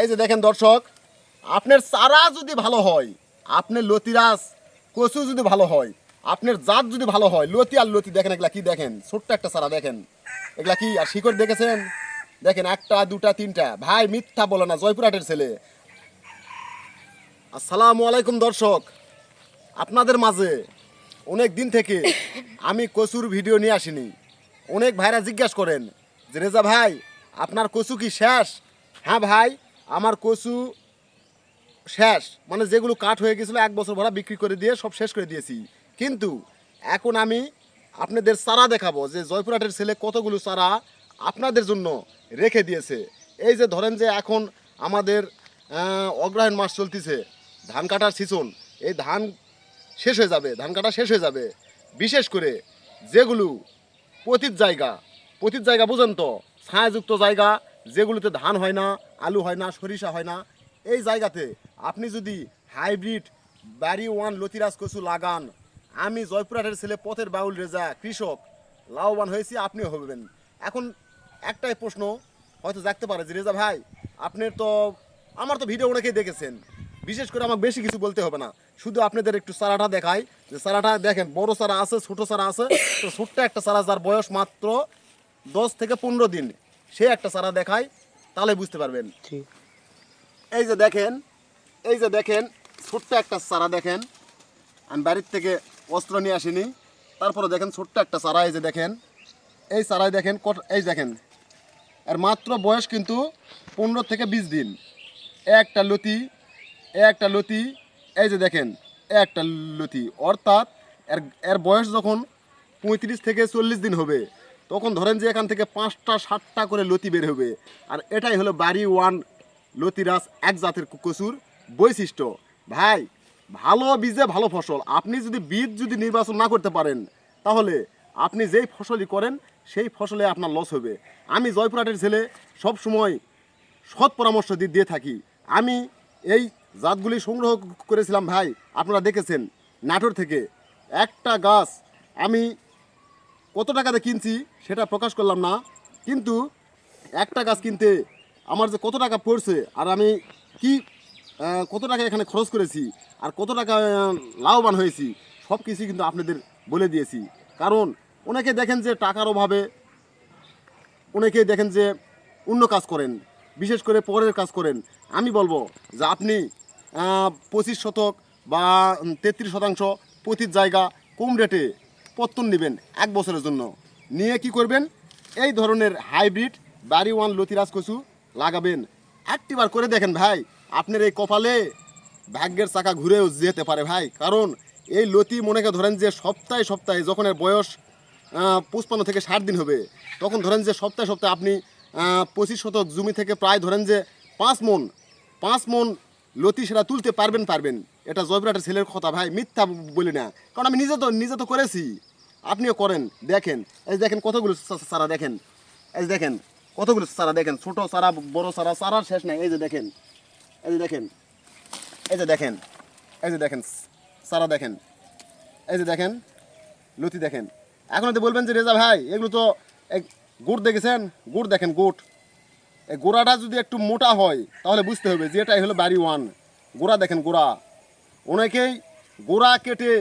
এই যে দেখেন দর্শক, আপনার চারা যদি ভালো হয়, আপনার লতিরাস কচু যদি ভালো হয়, আপনার জাত যদি ভালো হয়, লতি আর লতি, দেখেন এগুলা কি দেখেন? ছোট্ট একটা চারা দেখেন। এগুলা কি, আর শিকড় দেখেছেন? দেখেন, একটা, দুটা, তিনটা। ভাই, মিথ্যা বলে না জয়পুরহাটের ছেলে। আসসালামু আলাইকুম দর্শক। আপনাদের মাঝে অনেক দিন থেকে আমি কচুর ভিডিও নিয়ে আসিনি। অনেক ভাইরা জিজ্ঞাসা করেন যে, রেজা ভাই, আপনার কচু কি শেষ? হ্যাঁ ভাই আমার কচু শেষ মানে যেগুলো কাঠ হয়ে গেছিল এক বছর ভরা বিক্রি করে দিয়ে সব শেষ করে দিয়েছি। কিন্তু এখন আমি আপনাদের চারা দেখাবো যে জয়পুরহাটের ছেলে কতগুলো চারা আপনাদের জন্য রেখে দিয়েছে। এই যে ধরেন যে এখন আমাদের অগ্রহায়ণ মাস চলতেছে, ধান কাটার সিজন এই ধান শেষ হয়ে যাবে, ধান কাটা শেষ হয়ে যাবে। বিশেষ করে যেগুলো পতিত জায়গা পতিত জায়গা বুঝেন তো ছায়াযুক্ত জায়গা যেগুলোতে ধান হয় না, আলু হয় না, সরিষা হয় না, এই জায়গাতে আপনি যদি হাইব্রিড বাড়ি ওয়ান লতিরাজ কচু লাগান, আমি জয়পুরহাটের ছেলে পথের বাউল রেজা, কৃষক, লাভবান হয়েছি, আপনিও হবেন। এখন একটাই প্রশ্ন, হয়তো জাগতে পারে যে, রেজা ভাই আপনার তো, আমার তো ভিডিও অনেকেই দেখেছেন। বিশেষ করে আমাকে বেশি কিছু বলতে হবে না। শুধু আপনাদের একটু চারাটা দেখাই। যে চারাটা দেখেন, বড় চারা আছে, ছোট চারা আছে। তো ছোট্ট একটা চারা, যার বয়স মাত্র দশ থেকে পনেরো দিন। সে একটা চারা দেখায় তাহলে বুঝতে পারবেন। ঠিক এই যে দেখেন এই যে দেখেন ছোট্ট একটা চারা দেখেন। আমি বাড়ির থেকে অস্ত্র নিয়ে আসিনি। তারপরে দেখেন ছোট্ট একটা চারা এই যে দেখেন। এই চারায় দেখেন এই দেখেন। এর মাত্র বয়স কিন্তু পনেরো থেকে বিশ দিন। একটা লতি একটা লতি এই যে দেখেন একটা লতি। অর্থাৎ এর এর বয়স যখন পঁয়ত্রিশ থেকে চল্লিশ দিন হবে। তখন ধরেন যে এখান থেকে পাঁচটা, সাতটা করে লতি বের হবে। আর এটাই হলো বাড়ি ওয়ান লতিরাস এক জাতের কচুর বৈশিষ্ট্য। ভাই, ভালো বীজে ভালো ফসল। আপনি যদি বীজ যদি নির্বাচন না করতে পারেন, তাহলে আপনি যেই ফসলই করেন, সেই ফসলে আপনার লস হবে। আমি জয়পুরহাটের ছেলে সব সময় সৎ পরামর্শ দি- দিয়ে থাকি। আমি এই জাতগুলি সংগ্রহ করেছিলাম, ভাই, আপনারা দেখেছেন, নাটোর থেকে। একটা গাছ আমি কত টাকাতে কিনছি সেটা প্রকাশ করলাম না। কিন্তু একটা গাছ কিনতে আমার যে কত টাকা পড়ছে আর আমি কি কত টাকা এখানে খরচ করেছি আর কত টাকা লাভবান হয়েছি, সব কিছুই কিন্তু আপনাদের বলে দিয়েছি। কারণ অনেকে দেখেন যে টাকার অভাবে অনেকেই দেখেন যে অন্য কাজ করেন, বিশেষ করে পরের কাজ করেন। আমি বলব যে আপনি পঁচিশ শতক বা তেত্রিশ শতাংশ প্রতির জায়গা কম রেটে পত্তন নেবেন এক বছরের জন্য। নিয়ে কি করবেন? এই ধরনের হাইব্রিড বাড়ি ওয়ান লতিরাজ কচু লাগাবেন। একটিবার করে দেখেন ভাই, আপনার এই কপালে ভাগ্যের চাকা ঘুরেও যেতে পারে ভাই। কারণ এই লতি মনেকে ধরেন যে সপ্তাহে সপ্তাহে যখন এর বয়স পঁচপান্ন থেকে ষাট দিন হবে, তখন ধরেন যে সপ্তাহে সপ্তাহে আপনি পঁচিশ শতক জমি থেকে প্রায় ধরেন যে পাঁচ মন পাঁচ মন লতি সেটা তুলতে পারবেন পারবেন। এটা জয়পুরহাটের ছেলের কথা ভাই, মিথ্যা বলি না। কারণ আমি নিজে তো নিজে তো করেছি। আপনিও করেন, দেখেন। এই দেখেন কতগুলো সারা দেখেন। এই দেখেন কতগুলো সারা দেখেন, ছোট সারা, বড় সারা, সারার শেষ নাই। এই যে দেখেন, এই যে দেখেন, এই যে দেখেন, এই যে দেখেন, সারা দেখেন, এই যে দেখেন, লতি দেখেন। এখন তো বলবেন যে, রেজা ভাই, এগুলো তো এক গুড় দেখেছেন? গুড় দেখেন, গুড়। এই গোড়াটা যদি একটু মোটা হয়, তাহলে বুঝতে হবে যে, এটাই হলো বাড়ি ওয়ান। গোড়া দেখেন, গোড়া। অনেকেই গোড়া কেটে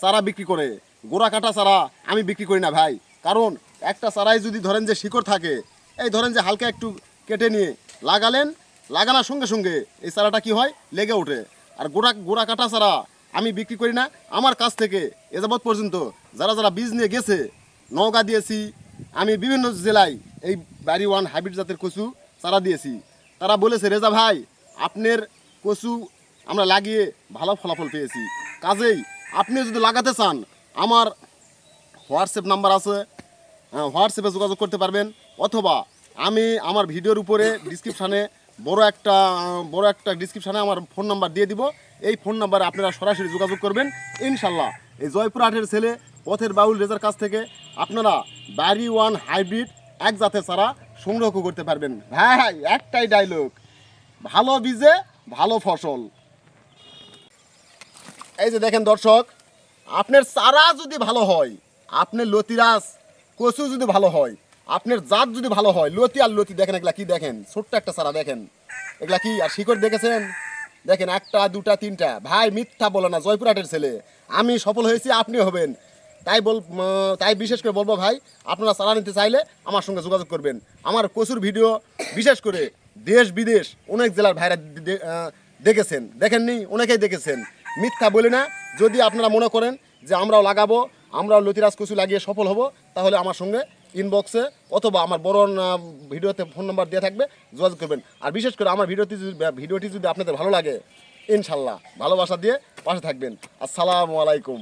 চারা বিক্রি করে। গোড়া কাটা চারা আমি বিক্রি করি না ভাই। কারণ একটা চারাই যদি ধরেন যে শিকড় থাকে, এই ধরেন যে হালকা একটু কেটে নিয়ে লাগালেন, লাগানোর সঙ্গে সঙ্গে এই চারাটা কি হয়? লেগে ওঠে। আর গোড়া গোড়া কাটা চারা আমি বিক্রি করি না। আমার কাছ থেকে এ যাবৎ পর্যন্ত যারা যারা বীজ নিয়ে গেছে, নওগাঁ দিয়েছি, আমি বিভিন্ন জেলায় এই বাড়ি ওয়ান হাইব্রিড জাতের কচু চারা দিয়েছি। তারা বলেছে, রেজা ভাই, আপনার কচু আমরা লাগিয়ে ভালো ফলাফল পেয়েছি। কাজেই আপনি যদি লাগাতে চান আমার হোয়াটসঅ্যাপ নাম্বার আছে। আহ, হোয়াটসঅ্যাপে যোগাযোগ করতে পারবেন। অথবা আমি আমার ভিডিওর উপরে ডিসক্রিপশানে বড় একটা বড় একটা ডিসক্রিপশানে আমার ফোন নাম্বার দিয়ে দিব। এই ফোন নাম্বারে আপনারা সরাসরি যোগাযোগ করবেন। ইনশাল্লাহ এই জয়পুরহাটের ছেলে পথের বাউল রেজার কাছ থেকে আপনারা বাড়ি ওয়ান হাইব্রিড এক জাতের চারা সংগ্রহ করতে পারবেন। ভাই একটাই ডায়লগ ভালো বীজে ভালো ফসল। এই যে দেখেন দর্শক আপনার চারা যদি ভালো হয়, আপনার লতিরাজ কচু যদি ভালো হয়, আপনার জাত যদি ভালো হয়, লতি আর লতি দেখেন, এগুলা কি দেখেন? ছোট্ট একটা সারা দেখেন। এগুলা কি, আর শিকড় দেখেছেন? দেখেন, একটা, দুটা, তিনটা। ভাই, মিথ্যা বলো না জয়পুরহাটের ছেলে। আমি সফল হয়েছি আপনি হবেন। তাই বল তাই বিশেষ করে বলব ভাই, আপনারা চারা নিতে চাইলে আমার সঙ্গে যোগাযোগ করবেন। আমার প্রচুর ভিডিও, বিশেষ করে দেশ, বিদেশ, অনেক জেলার ভাইরা দেখেছেন। দেখেননি? অনেকেই দেখেছেন। মিথ্যা বলে না যদি আপনারা মনে করেন যে আমরাও লাগাবো, আমরাও লতিরাজ কচু লাগিয়ে সফল হব, তাহলে আমার সঙ্গে ইনবক্সে অথবা আমার বড় ভিডিওতে ফোন নাম্বার দেওয়া থাকবে, যোগাযোগ করবেন। আর বিশেষ করে আমার ভিডিওটি যদি ভিডিওটি যদি আপনাদের ভালো লাগে, ইনশাল্লাহ, ভালোবাসা দিয়ে পাশে থাকবেন। আসসালামু আলাইকুম।